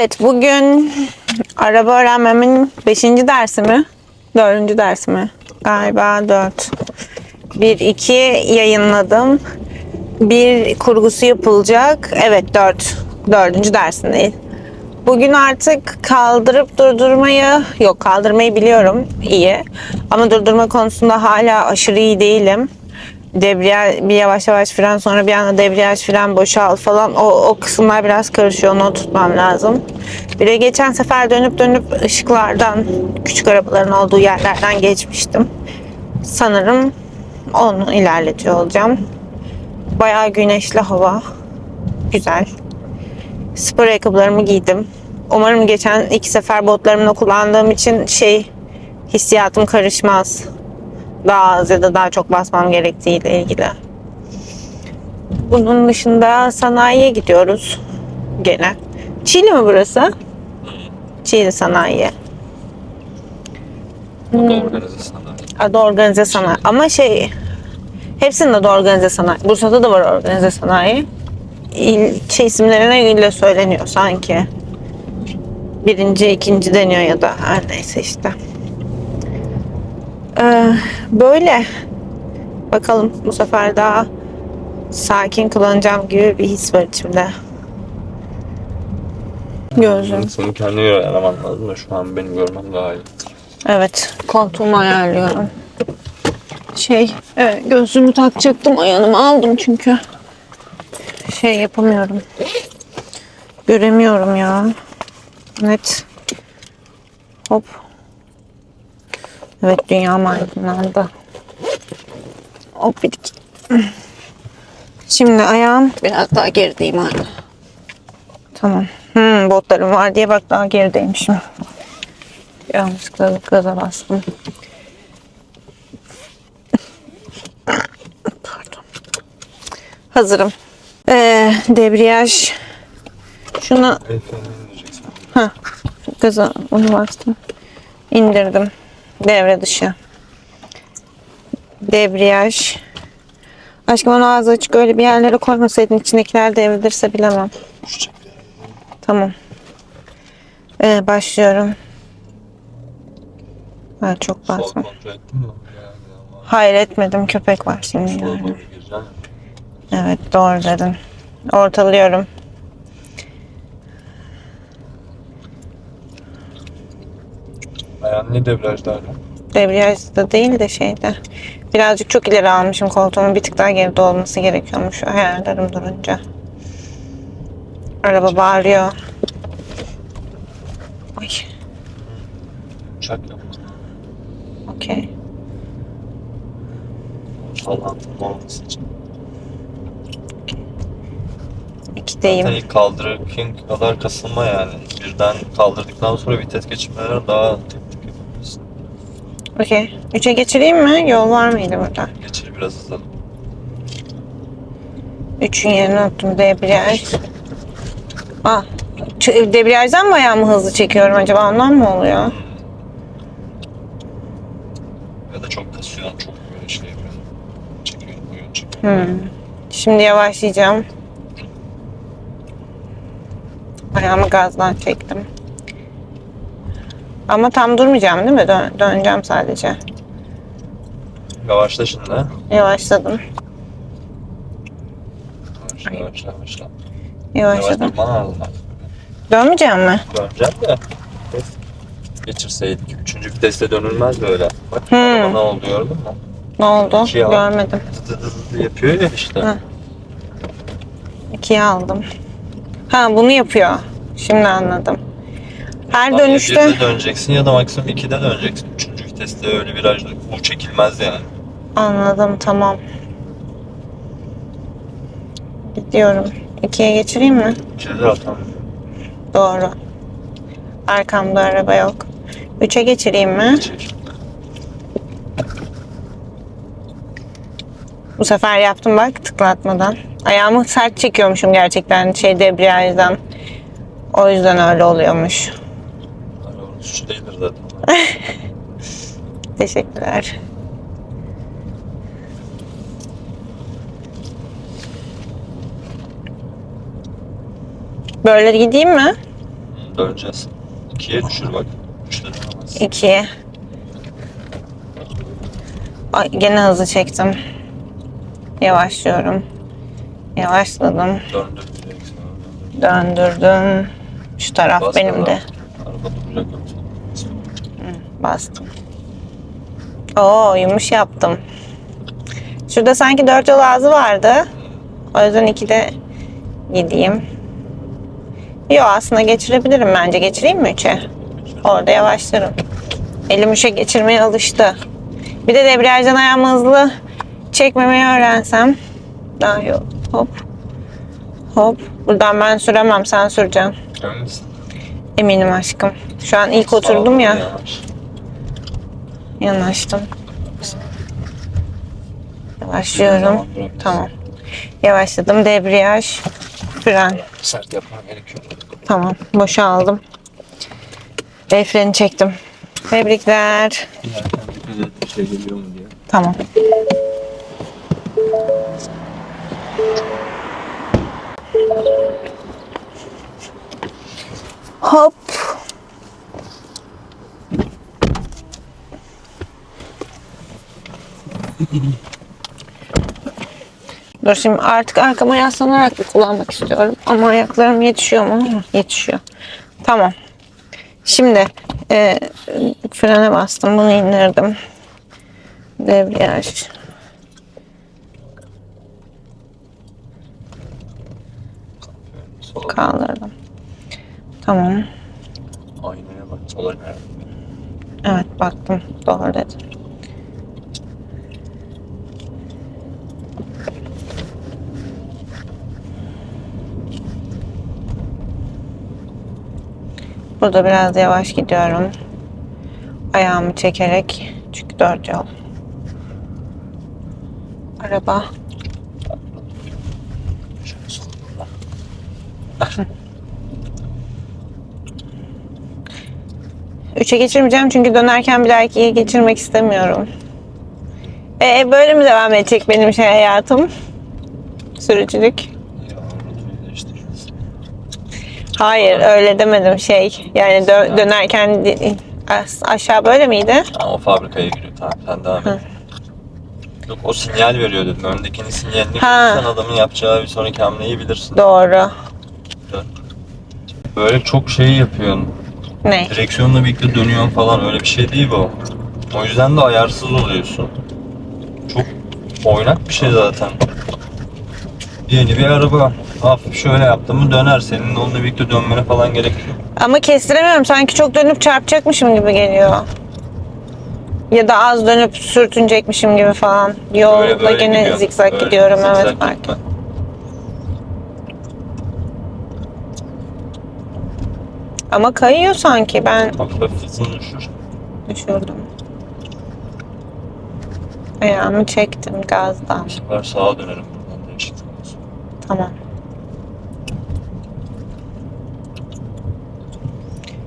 Evet bugün araba öğrenmemin 5. dersi mi? 4. dersi mi? Galiba 4. 1 2 yayınladım. Bir kurgusu yapılacak. Evet 4. 4. dersindeyiz. Bugün artık kaldırıp durdurmayı yok kaldırmayı biliyorum iyi ama durdurma konusunda hala aşırı iyi değilim. Debriyaj bir yavaş yavaş fren sonra bir anda debriyaj fren boşal falan o, o kısımlar biraz karışıyor onu tutmam lazım. Bir de geçen sefer dönüp dönüp ışıklardan küçük arabaların olduğu yerlerden geçmiştim. Sanırım onu ilerletiyor olacağım. Bayağı güneşli hava. Güzel. Spor ayakkabılarımı giydim. Umarım geçen iki sefer botlarımla kullandığım için şey hissiyatım karışmaz. Daha az ya da daha çok basmam gerektiğiyle ilgili. Bunun dışında sanayiye gidiyoruz gene. Çiğli mi burası? Çiğli sanayi. Bu da organize sanayi. Adı organize sanayi. Ama şey hepsinin adı organize sanayi. Bursa'da da var organize sanayi. İlçe isimlerine göre söyleniyor sanki. Birinci, ikinci deniyor ya da her neyse işte. Ee, böyle. Bakalım bu sefer daha sakin kullanacağım gibi bir his var içimde. Gözüm. Senin kendini ayarlaman lazım da şu an benim görmem daha iyi. Evet, koltuğumu ayarlıyorum. Şey, evet, gözlüğümü takacaktım, ayağımı aldım çünkü. Şey yapamıyorum. Göremiyorum ya. Net. Hop. Evet, dünya aydınlandı. Hop bir. Şimdi ayağım biraz daha gerideyim hala. Tamam. Hmm, botlarım var diye bak daha gerideymişim. Yanlışlıkla gaza bastım. Pardon. Hazırım. Ee, debriyaj. Şunu indireceksin. gaza onu bastım. İndirdim. Devre dışı. Debriyaj. Aşkım onu ağzı açık öyle bir yerlere koymasaydın içindekiler devrilirse bilemem. Tamam. Ee, başlıyorum. Ben çok basma. Hayır etmedim. Köpek var şimdi. yani. Evet doğru dedin. Ortalıyorum. Ayağın ne debriyajda hala? Debriyajda değil de şeyde. Birazcık çok ileri almışım koltuğumun. Bir tık daha geride olması gerekiyormuş ayarlarım durunca. Araba bağırıyor. Ay, Uçak yapma. okey. Sallantının olması için. İkideyim. Zaten ilk kaldırırken kadar kasılma yani. Birden kaldırdıktan sonra vites geçirmeleri daha. Okey. Üçe geçireyim mi? Yol var mıydı burada? Geçir biraz hızlan. Üçün yerine unuttum. Debriyaj. Ah. Debriyajdan mı ayağımı hızlı çekiyorum acaba? Ondan mı oluyor? Ya da çok kasıyorsun, çok böyle şey yapıyorsun. Çekiyorsun, koyuyorsun, çekiyorsun. Hmm. Şimdi yavaşlayacağım. Ayağımı gazdan çektim. Ama tam durmayacağım değil mi? Dön- döneceğim sadece. Yavaşla şimdi. Yavaşladım. Yavaşla, yavaşla, yavaşla. Yavaşladım. Yavaş durman lazım. Dönmeyeceğim mi? Döneceğim de. Geçirseydik. Üçüncü viteste dönülmez böyle. Bak Hmm. ne oldu gördün mü? Ne oldu? İkiye. Görmedim. Dı dı dı dı yapıyor ya işte. Hı. İkiye aldım. Ha bunu yapıyor. Şimdi anladım. Her dönüşte... Ya döneceksin ya da maksimum ikide döneceksin. Üçüncü viteste öyle virajda bu çekilmez yani. Anladım tamam. Gidiyorum. İkiye geçireyim mi? İkide zaten. Doğru. Arkamda araba yok. Üçe geçireyim mi? Çek. Bu sefer yaptım bak tıklatmadan. Ayağımı sert çekiyormuşum gerçekten şey debriyajdan. O yüzden öyle oluyormuş. Suçu değildir zaten. Teşekkürler. Böyle gideyim mi? Döneceğiz. İkiye düşür bak. Üçte dönemez. 2 Ay, gene hızlı çektim. Yavaşlıyorum. Yavaşladım. Döndür. Döndürdüm. Şu taraf Bas benim de. Yoksa. Bastım. Oo yumuş yaptım. Şurada sanki dört yol ağzı vardı. O yüzden iki de gideyim. Yo aslında geçirebilirim bence. Geçireyim mi üçe? Orada yavaşlarım. Elim üçe geçirmeye alıştı. Bir de debriyajdan ayağımı hızlı çekmemeyi öğrensem. Daha iyi olur. Hop. Hop. Buradan ben süremem. Sen süreceksin. Misin? Eminim aşkım. Şu an ilk oturdum ya. Yanaştım. Yavaşlıyorum. Tamam. Yavaşladım. Debriyaj, fren. Sert yapman gerekiyor. Tamam. Boşa aldım. El freni çektim. Tebrikler. Bir şey geliyor mu diye. Tamam. Hop. Dur şimdi artık arkama yaslanarak bir kullanmak istiyorum. Ama ayaklarım yetişiyor mu? Yetişiyor. Tamam. Şimdi e, frene bastım. Bunu indirdim. Debriyaj. Kaldırdım. Tamam. aynaya bak. Sola nerede? Evet baktım. Doğru dedim. Burada biraz yavaş gidiyorum. Ayağımı çekerek. Çünkü dört yol. Araba. 3'e geçirmeyeceğim çünkü dönerken bir erkeği geçirmek istemiyorum. Ee, böyle mi devam edecek benim şey hayatım? Sürücülük. Hayır öyle demedim şey. Yani dö- dönerken aşağı böyle miydi? Ama fabrikaya giriyor. Tamam sen devam et. Yok o sinyal veriyor dedim. Öndekinin sinyalini Ha. adamın yapacağı bir sonraki hamleyi bilirsin. Doğru. Böyle çok şey yapıyorsun. Ne? Direksiyonla birlikte dönüyorsun falan öyle bir şey değil bu. O yüzden de ayarsız oluyorsun. Çok oynak bir şey zaten. Yeni bir araba. Hafif şöyle yaptın mı döner. Senin onunla birlikte dönmene falan gerek yok. Ama kestiremiyorum. Sanki çok dönüp çarpacakmışım gibi geliyor. Ya da az dönüp sürtünecekmişim gibi falan. Yolda Böyle böyle gene gidiyorsun. zikzak Böyle gidiyorum. zikzak evet fark gitme. Ama kayıyor sanki. Ben Hafif hafif hızını düşür. düşürdüm. Ayağımı çektim gazdan. Sefer sağa dönerim buradan değişiklik olsun. Tamam.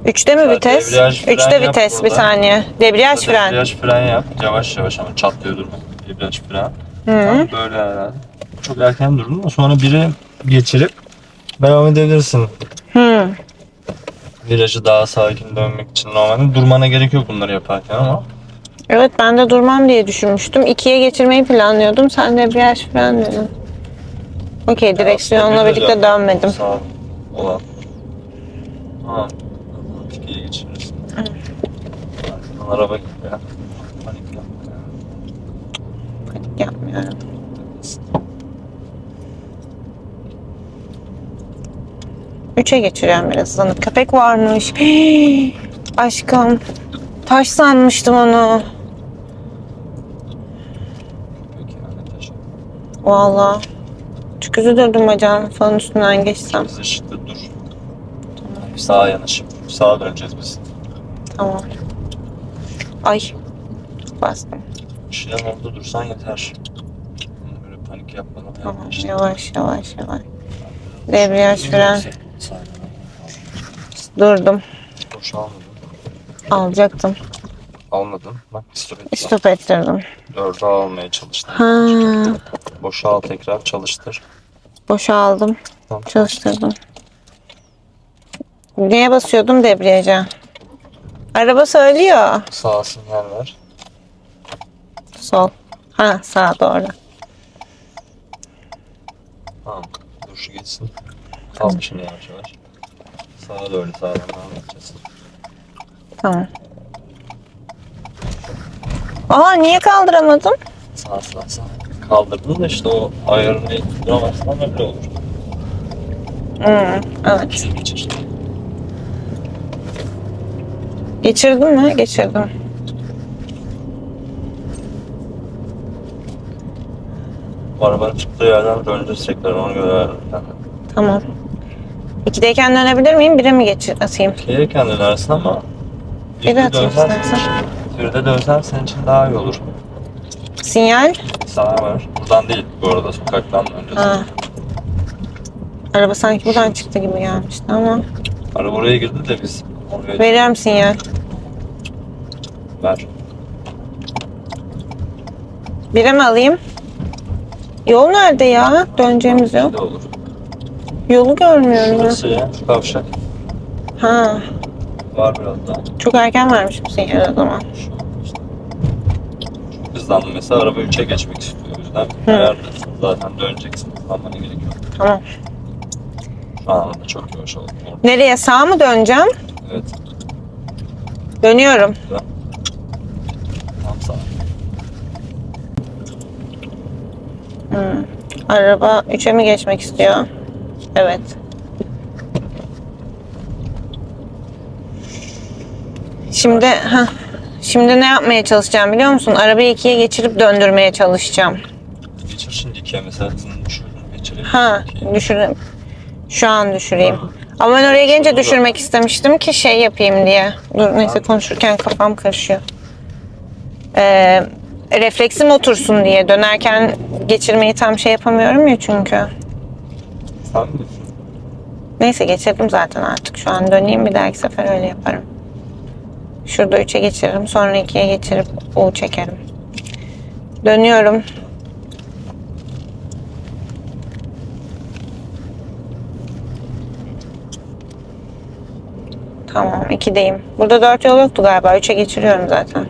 Üçte mi vites? Üçte vites bir burada. saniye. Debriyaj fren. Debriyaj fren yap. Yavaş yavaş ama çatlıyor durma. Debriyaj fren. Hı. Tamam, böyle herhalde. Çok erken durdun ama sonra biri geçirip devam edebilirsin. Virajı daha sakin dönmek için normalde durmana gerek yok bunları yaparken ama Evet ben de durmam diye düşünmüştüm. İkiye geçirmeyi planlıyordum. Sen debriyaj fren dedin. Okey direksiyonla birlikte dön. dönmedim. Sağ olan. Tamam. Tikiye geçirirsin. Arkadan araba gibi ya. Panik yapma ya. Panik yapmıyorum. Üçe geçiriyorum biraz hızlanıp. Köpek varmış. Hii, aşkım. Taş sanmıştım onu. Valla. Çok üzülürdüm bacağım falan üstünden geçsem. Biz ışıkta dur. Sağa yanaşıp sağa döneceğiz biz. Tamam. Ay. Bastım. Işığın orada dursan yeter. Böyle panik yapmadan Tamam. Yavaş yavaş yavaş. Debriyaj fren. Durdum. Boş almadın. Alacaktım. Almadın. Bak stop et. Stop ettirdim. Dördü almaya çalıştım. Ha. Boşa al tekrar çalıştır. Boşa aldım. Tamam. Çalıştırdım. Neye basıyordum debriyaja? Araba söylüyor. Sağ sinyal ver. Sol. Ha sağ doğru. Tamam. Dur şu geçsin. Al şimdi yavaş yavaş. Sağa doğru sağdan devam edeceğiz. Tamam. Aa niye kaldıramadım? Sağ sağ sağ. Kaldırdın da işte o ayarını tutturamazsan öyle olur. Hmm, evet. Geçir geçir. Geçirdin mi? Geçirdim. Bu arabanın çıktığı yerden tekrar ona göre ayarlayalım. Tamam. İkideyken dönebilir miyim? Bire mi geçir atayım? Gelirken dönersin ama Bir de atayım istersen. bir de dönsen senin için daha iyi olur. Sinyal. Sağa var. Buradan değil bu arada sokaktan döneceğiz. Ha. Araba sanki buradan çıktı gibi gelmişti ama. Araba oraya girdi de biz oraya Veriyorum sinyal. ver. Bire mi alayım? Yol nerede ya? Döneceğimiz yol. Ne olur. Yolu görmüyorum ben. Şurası ya. Şu kavşak. Ha. Var biraz daha. Çok erken vermişim sinyal o zaman. Şu işte. Çok hızlandı mesela araba 3'e geçmek istiyor. O yüzden Hı. ayarlıyorsun. Zaten döneceksin. Hızlanmana gerek yok. Tamam. Şu da çok yavaş oldu. Nereye? Sağ mı döneceğim? Evet. Dönüyorum. Tam sağ. Araba 3'e mi geçmek istiyor? Evet. Şimdi ha Şimdi ne yapmaya çalışacağım biliyor musun? Arabayı ikiye geçirip döndürmeye çalışacağım. Geçir şimdi ikiye mesela hızını düşürdün. Geçirelim. Ha, düşüreyim. Şu an düşüreyim. Ama ben oraya gelince düşürmek istemiştim ki şey yapayım diye. Dur neyse konuşurken kafam karışıyor. Ee, refleksim otursun diye dönerken geçirmeyi tam şey yapamıyorum ya çünkü. Sen bilirsin. Neyse geçirdim zaten artık. Şu an döneyim bir dahaki sefer öyle yaparım. Şurada 3'e geçiririm. Sonra 2'ye geçirip U çekerim. Dönüyorum. Tamam 2'deyim. Burada 4 yol yoktu galiba. 3'e geçiriyorum zaten.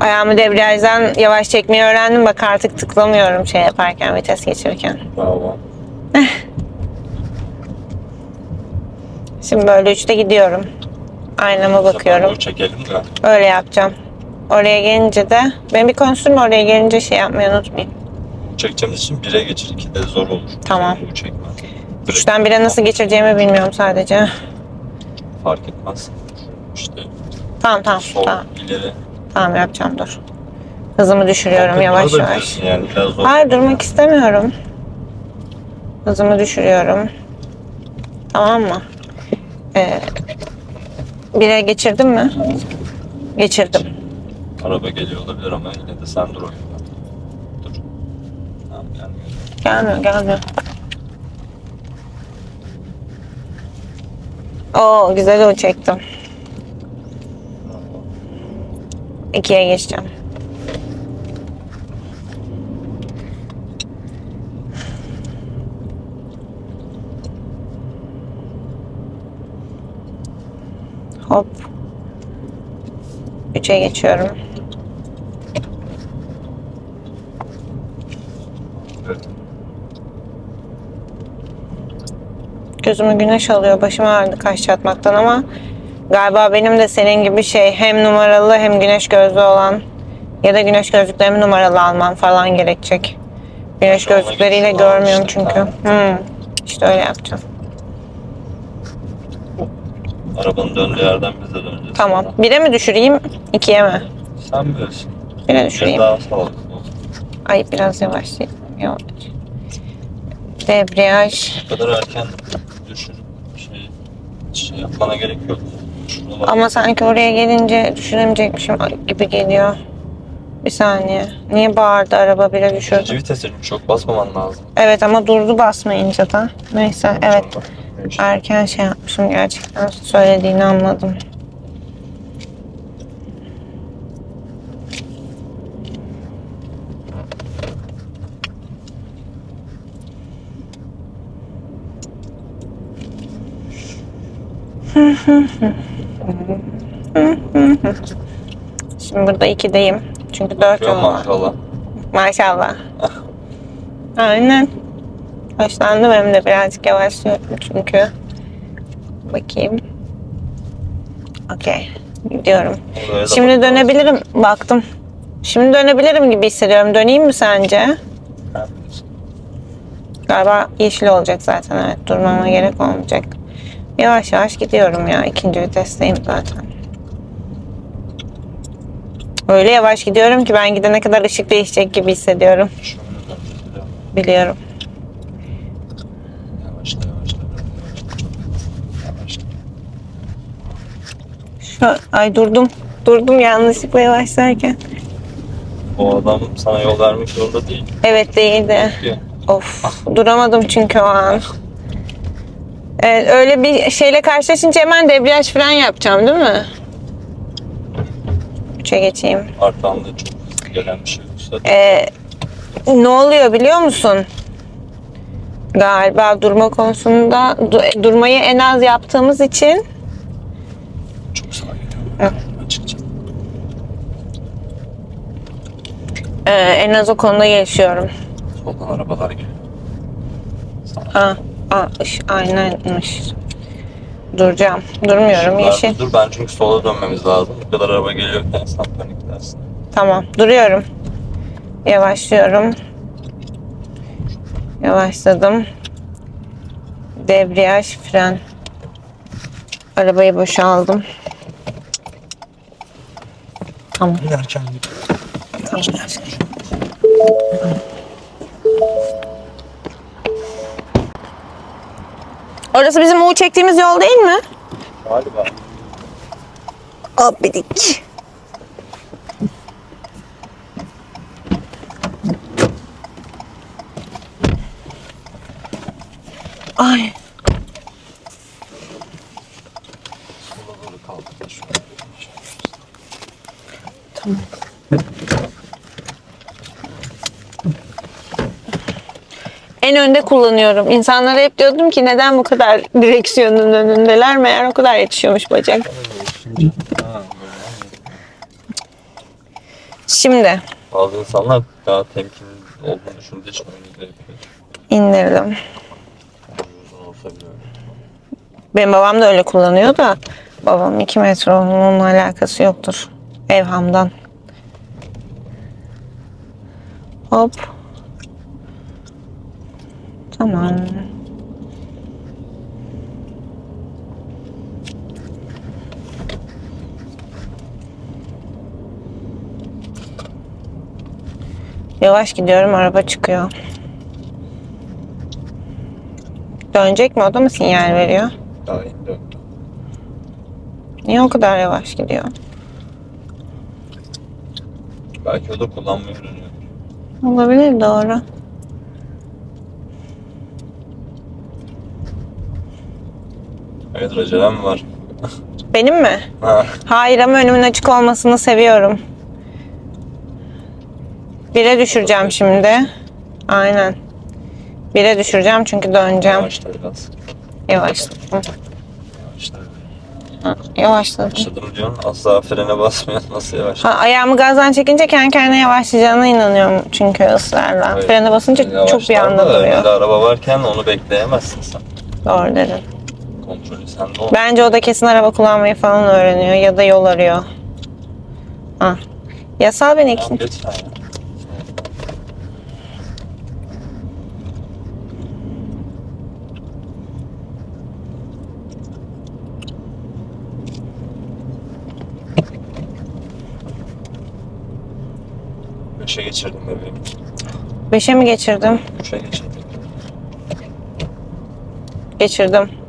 Ayağımı debriyajdan yavaş çekmeyi öğrendim. Bak artık tıklamıyorum şey yaparken, vites geçirirken. Bravo. Şimdi böyle üçte gidiyorum. Aynama bakıyorum. Çekelim de. Öyle yapacağım. Oraya gelince de ben bir konuşurum oraya gelince şey yapmayı unutmayayım. Çekeceğimiz için 1'e geçir 2'de zor olur. Tamam. Bu çekme. Üçten bire nasıl geçireceğimi bilmiyorum sadece. Fark etmez. İşte Tamam tamam sol, tamam. ileri. Tamam yapacağım dur. Hızımı düşürüyorum yavaş yavaş. Yani biraz zor. Hayır durmak istemiyorum. Hızımı düşürüyorum. Tamam mı? Ee, bire geçirdim mi? Geçirdim. Araba geliyor olabilir ama yine de sen dur. Dur. Tamam gelmiyor. Gelmiyor gelmiyor. Oo güzel o çektim. 2'ye geçeceğim. Hop. 3'e geçiyorum. Gözümü güneş alıyor. Başım ağrıdı kaş çatmaktan ama galiba benim de senin gibi şey hem numaralı hem güneş gözlü olan ya da güneş gözlüklerimi numaralı almam falan gerekecek. Güneş gözlükleriyle görmüyorum çünkü. Hmm. İşte öyle yapacağım. Arabanın döndüğü yerden biz de döneceğiz. Tamam. Bire mi düşüreyim? ikiye mi? Sen bilirsin. Bire Bir düşüreyim. daha sağlıklı olsun. Ay biraz yavaşlayayım. Yavaş. Debriyaj. Bu kadar erken düşürüp şey, şey yapmana gerek yok. Ama sanki oraya gelince düşünemeyecekmişim gibi geliyor. Bir saniye. Niye bağırdı araba bire düşürdü? İkinci çok basmaman lazım. Evet ama durdu basmayınca da. Neyse evet. Erken şey yapmışım gerçekten. Söylediğini anladım. Hı hı hı. Şimdi burada ikideyim. Çünkü dört yol var. maşallah. Maşallah. Aynen. Hoşlandım hem de birazcık yavaşlıyorum çünkü. Bakayım. Okey. Gidiyorum. Da Şimdi dönebilirim. Baktım. Şimdi dönebilirim gibi hissediyorum. Döneyim mi sence? Galiba yeşil olacak zaten evet. Durmama gerek olmayacak. Yavaş yavaş gidiyorum ya. İkinci vitesteyim zaten. Öyle yavaş gidiyorum ki ben gidene kadar ışık değişecek gibi hissediyorum. Biliyorum. Yavaşla yavaşla. Yavaşla. Şu, ay durdum. Durdum yanlışlıkla yavaşlarken. O adam sana yol vermek zorunda değil. Evet değildi. Of duramadım çünkü o an. Evet, öyle bir şeyle karşılaşınca hemen debriyaj falan yapacağım değil mi? Üçe geçeyim. Arkamda çok hızlı gelen bir şey. Ee, ne oluyor biliyor musun? Galiba durma konusunda du- durmayı en az yaptığımız için Çok sağa. Evet. Açıkça. e, en az o konuda gelişiyorum. Soldan arabalar geliyor. Sana. Ha, aa, ış, aynaymış. Duracağım. Durmuyorum. Şuralarda Yeşil. Dur ben çünkü sola dönmemiz lazım. Bu kadar araba geliyorken sen paniklersin. Tamam. Duruyorum. Yavaşlıyorum. Yavaşladım. Debriyaj, fren. Arabayı boşaldım. Tamam. Giderken Tamam. Orası bizim U çektiğimiz yol değil mi? Galiba. Abidik. Ay. Şöyle. Tamam. En önde kullanıyorum. İnsanlara hep diyordum ki neden bu kadar direksiyonun önündeler? Meğer o kadar yetişiyormuş bacak. Şimdi. Bazı insanlar daha temkinli olduğunu düşündüğü için öyle yapıyor. indirdim. Uzun olsa bile öyle. Benim babam da öyle kullanıyor da babam 2 metre onunla alakası yoktur. Evhamdan. Hop. Tamam. Yavaş gidiyorum araba çıkıyor. Dönecek mi? O da mı sinyal veriyor? Yeni döndü. Niye o kadar yavaş gidiyor? Belki o da kullanmayı öğreniyor. Olabilir doğru. Evet acelem var. Benim mi? Ha. Hayır ama önümün açık olmasını seviyorum. Bire düşüreceğim şimdi. Aynen. Bire düşüreceğim çünkü döneceğim. Yavaşla biraz. Yavaşladım. Yavaşla. Ha, Yavaşladım. Başladım diyorsun asla frene basmıyorsun. Nasıl yavaş? Ha, ayağımı gazdan çekince kendi kendine yavaşlayacağına inanıyorum çünkü ısrarla. Evet. Frene basınca çok bir anda da duruyor. önünde araba varken onu bekleyemezsin sen. Doğru dedin. Kontrolü sende ol. Bence o da kesin araba kullanmayı falan öğreniyor ya da yol arıyor. Ha. Yasal beni ikinci. sen ya. Beşe geçirdim bebeğim. Beşe mi geçirdim? Üçe geçirdim. Geçirdim.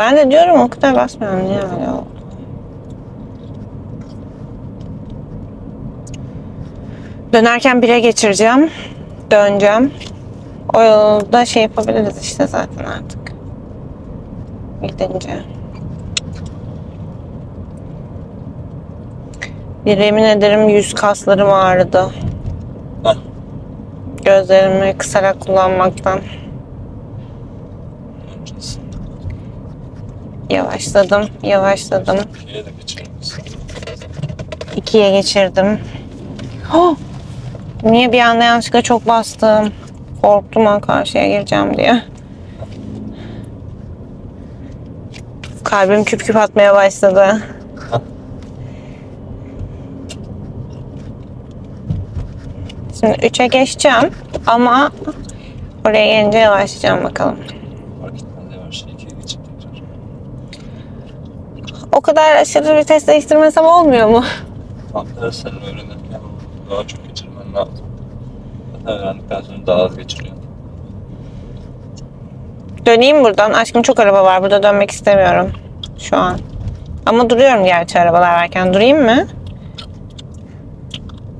Ben de diyorum o kadar basmıyorum niye öyle oldu? Dönerken bire geçireceğim. Döneceğim. O yolda şey yapabiliriz işte zaten artık. Gidince. Yemin ederim yüz kaslarım ağrıdı. Gözlerimi kısarak kullanmaktan. Yavaşladım, yavaşladım. İkiye geçirdim. Oh! Niye bir anda yanlışlıkla çok bastım? Korktum ha karşıya gireceğim diye. Kalbim küp küp atmaya başladı. Şimdi 3'e geçeceğim ama oraya gelince yavaşlayacağım bakalım. Fark etmez yavaş ikiye geçip tekrar. O kadar aşırı vites değiştirmesem olmuyor mu? Tam sen öğrenirken daha çok geçirmen lazım. Zaten öğrendikten sonra daha az geçiriyorsun. Döneyim buradan. Aşkım çok araba var. Burada dönmek istemiyorum şu an. Ama duruyorum gerçi arabalar varken. Durayım mı?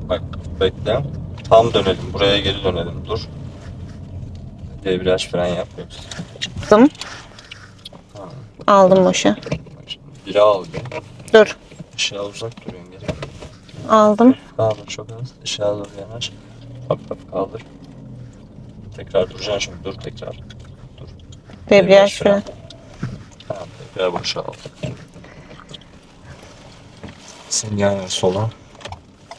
Bak bekle. Tam dönelim. Buraya geri dönelim. Dur. Debriyaj fren yap yoksa. Dım. Aldım boşu. Biri al bir. Dur. Işığa uzak duruyorsun geri. Aldım. Kaldır çok az. Işığa doğru yanaş. Hafif hafif kaldır. Tekrar duracaksın şimdi. Dur tekrar. Dur. Debriyaj fren. Tamam tekrar boşa al. Sinyal ver sola.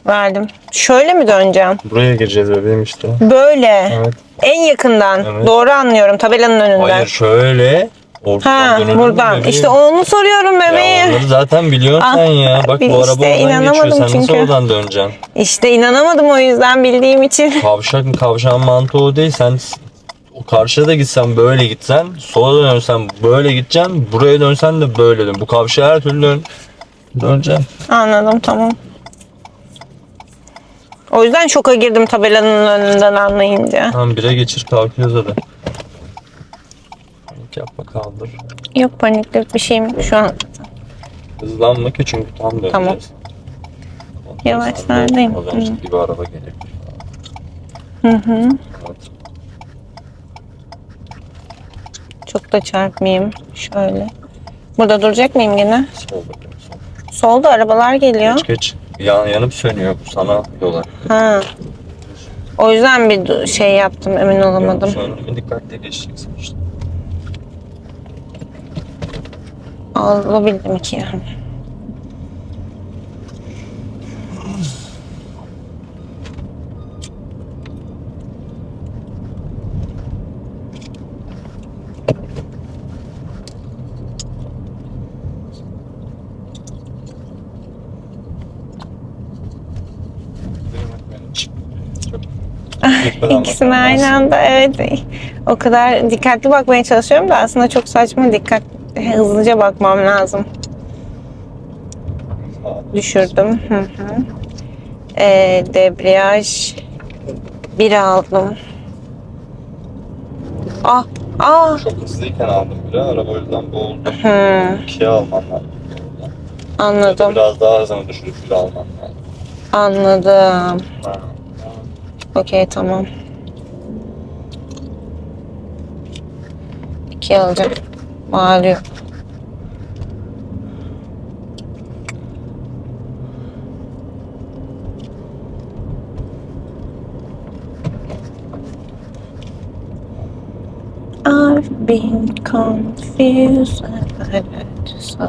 Verdim. Şöyle mi döneceğim? Buraya gireceğiz bebeğim işte. Böyle. Evet. En yakından. Evet. Doğru anlıyorum. Tabelanın önünden. Hayır şöyle. Oradan Ha dönelim buradan. İşte onu soruyorum Ya bebeğim. onları zaten biliyorsun Ah, sen ya. Bak bir bu araba işte oradan inanamadım geçiyor. Sen nasıl çünkü. oradan döneceksin? İşte inanamadım o yüzden bildiğim için. Kavşak mı kavşağın mantığı o değil. Sen o karşıya da gitsen böyle gitsen, sola dönsen böyle gideceksin, buraya dönsen de böyle dön. Bu kavşağa her türlü dön. Döneceksin. Anladım tamam. O yüzden şoka girdim tabelanın önünden anlayınca. Tamam bire geçir kalkıyoruz hadi. Panik yapma kaldır. Yok paniklik bir şeyim şu an. Hızlanma ki çünkü tam döneceğiz. Tamam. Kontrol Yavaşlardayım. Az önceki gibi araba geliyor. Hı hı. Evet. Çok da çarpmayayım. Şöyle. Burada duracak mıyım yine? Sol bakayım sol. Solda arabalar geliyor. Geç geç. Yan, yanıp sönüyor bu sana yola. Ha. O yüzden bir şey yaptım emin olamadım. Söndü mü dikkatli geçeceksin işte. Alabildim ki yani. İkisini aynı anda evet. O kadar dikkatli bakmaya çalışıyorum da aslında çok saçma dikkat hızlıca bakmam lazım. Düşürdüm. Hı hı. Ee, debriyaj bir aldım. Ah, ah. Çok hızlıyken aldım biri. Araba o yüzden boğuldu. Hı, İkiye alman lazım. anladım, Biraz daha hızını düşürüp bir alman lazım. anladım. Okey, tamam. İki alacağım. Malum. Being confused. I just saw.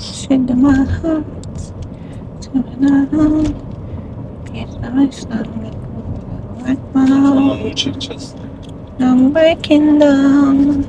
Shit in my heart. Yes, I saw. I'm breaking down.